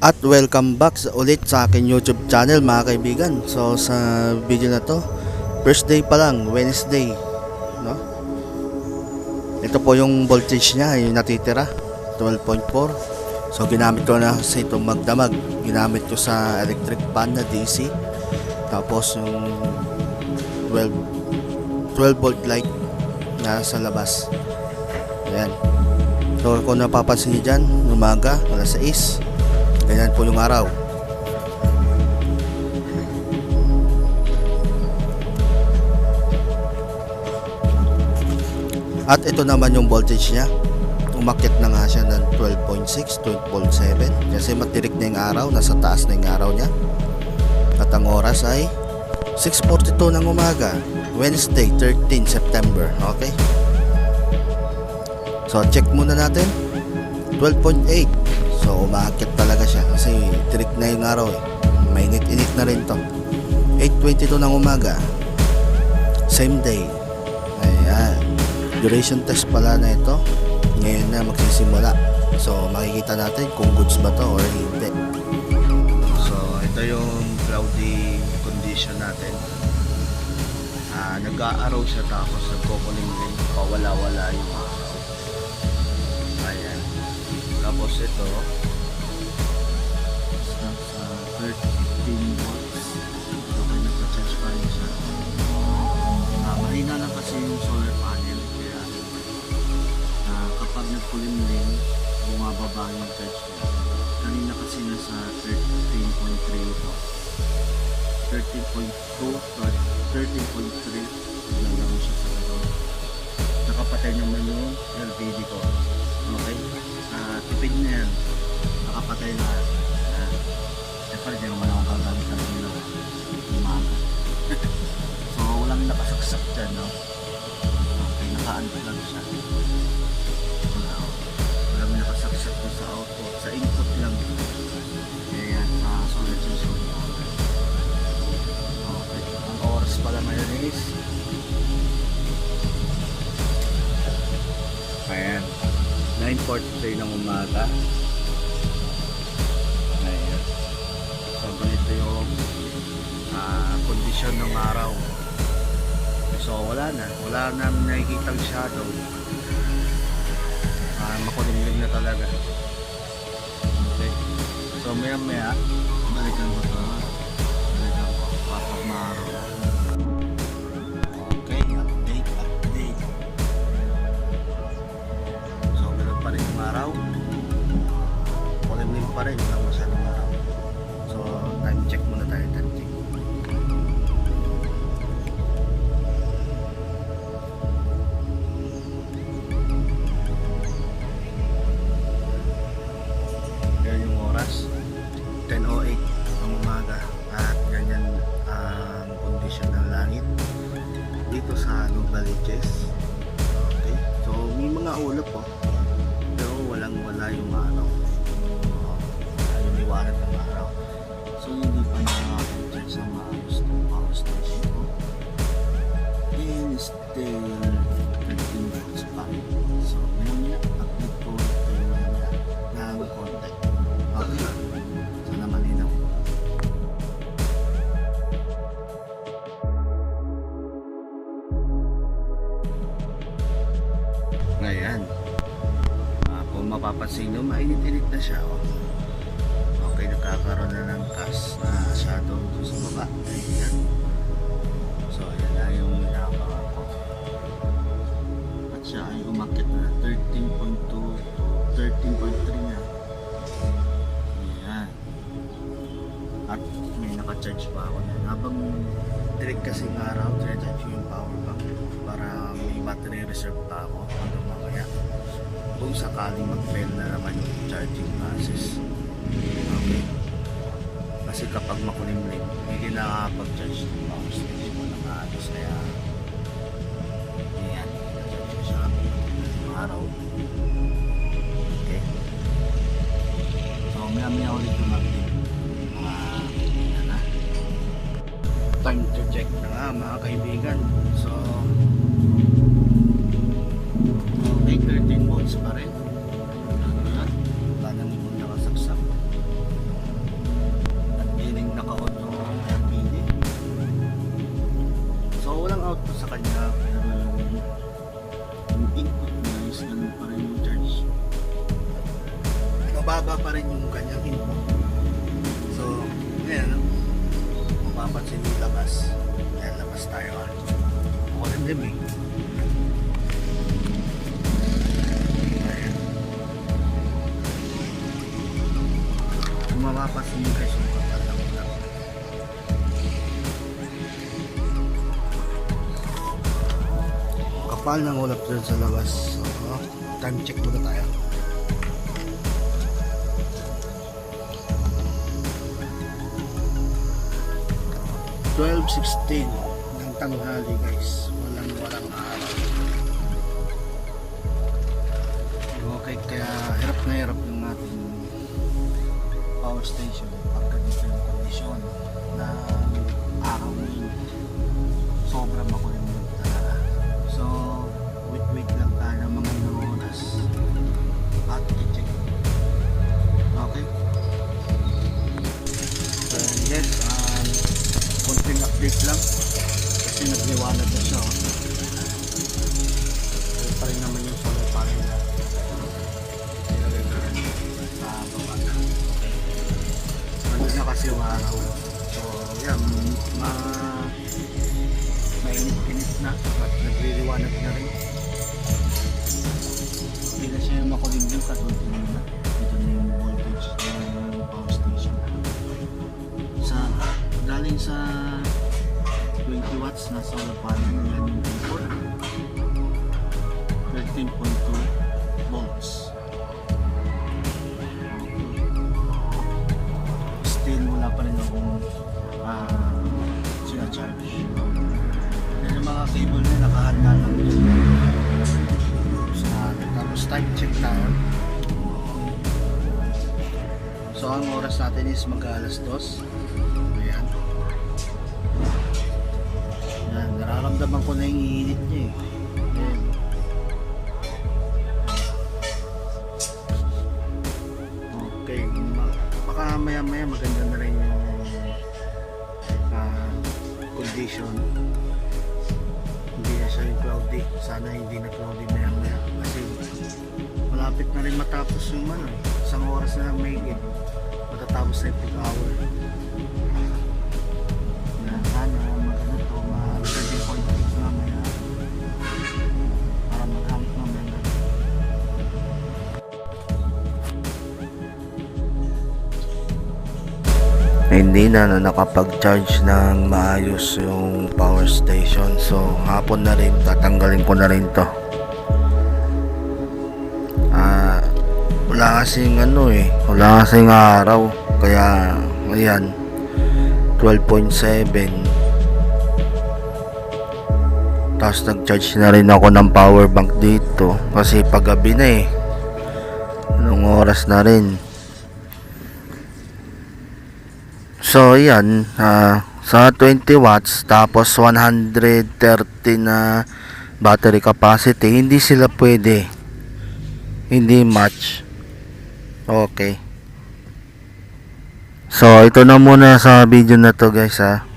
At welcome back sa- ulit sa akin YouTube channel mga kaibigan. So sa video na to, first day pa lang, Wednesday, no? Ito po yung voltage niya, yung natitira, 12.4. So ginamit ko na kasi itong magdamag. Ginamit ko sa electric fan na DC. Tapos yung 12 12 volt light na sa labas. Ayan. So kung napapansin niyo dyan, umaga, alas 6, ganyan po yung araw. At ito naman yung voltage niya. Umakit na nga siya ng 12.6, 12.7 kasi matirik na yung araw, nasa taas na yung araw niya. At ang oras ay 6.42 ng umaga, Wednesday, 13 September. Okay? So, check muna natin. 12.8. So, umaakit talaga siya kasi trick na yung araw eh. Mainit-init na rin to. 8.22 ng umaga. Same day. Ayan. Duration test pala na ito. Ngayon na magsisimula. So, makikita natin kung goods ba to or hindi. So, ito yung cloudy condition natin. Ah, nag-aaraw siya tapos nagkukuling din. Pawala-wala yung. Tapos ito, sa, sa 13 kondisyon ng araw. So, wala na. Wala nang nakikita shadow. Ah, makulimlim na talaga. Okay. So, maya maya, balikan ko to. Balikan ko. Kapag maaraw. Okay, update. So, ganun pa rin yung araw. Kulimlim pa rin, walang masyadong sa Novaliches. Okay. So, may mga ulap po. Pero walang wala yung ano. Uh, liwanag ng araw. So, hindi pa nakakapit sa maayos ng power station Ngayon. Ah, kung mapapansin nyo, mainit-init na siya. Oh. Okay, nakakaroon na ng cast na shadow doon sa baba. Ayan. So, ayan na yung minabangan ko. At siya ay umakit na 13.2 to 13.3 na. Ayan. At may naka-charge pa ako na. Habang direct kasing araw, charge yung power bank para may battery reserve pa ako hanggang mamaya. Kung sakaling mag-fail na naman yung charging process. Okay. Kasi kapag makulimlim, hindi nakakapag-charge ng power station ko ng maayos. Kaya, ayan, charge ko siya araw. Okay. So, maya-maya ulit yung update. Yan. Time to check na nga mga kaibigan. So, Okay, 13 volts pa rin. At baga ni Bunda kasaksak. At piling naka-on yung piling. So, walang output sa kanya. Yung input niya is ganun pa rin yung charge. Mababa pa rin kanyang input. So, yan. Mapapansin yung labas. Yan, labas tayo ah. Eh. Ayan. Kung mapapansin nyo guys, kapal ng ulap. Dyan sa labas. So, time check muna tayo. Twelve sixteen tanghali guys. Walang walang araw. Okay, kaya hirap na hirap yung ating power station pagka dito yung kondisyon na araw sobrang makulimlim uh, sinacharge yan yung na nakahanda yun sa atin time check tayo so ang oras natin is mag alas dos. Ayan. Yan nararamdaman ko na yung init niya eh. Ayan. Okay, baka maya maya maganda na rin condition. Hindi na siya yung cloudy. Sana hindi na cloudy maya maya. Kasi malapit na rin matapos yung ano, isang oras na may matatapos na yung peak hour. Hindi na, na nakapag-charge ng maayos yung power station. So hapon na rin tatanggalin ko na rin to. Ah wala kasing ano eh. Wala kasing araw. Kaya ayan 12.7 tapos nag-charge na rin ako ng power bank dito. Kasi paggabi na eh. Anong oras na rin So, yan. ah, sa 20 watts, tapos 130 na battery capacity, hindi sila pwede. Hindi match. Okay. So, ito na muna sa video na to guys ha.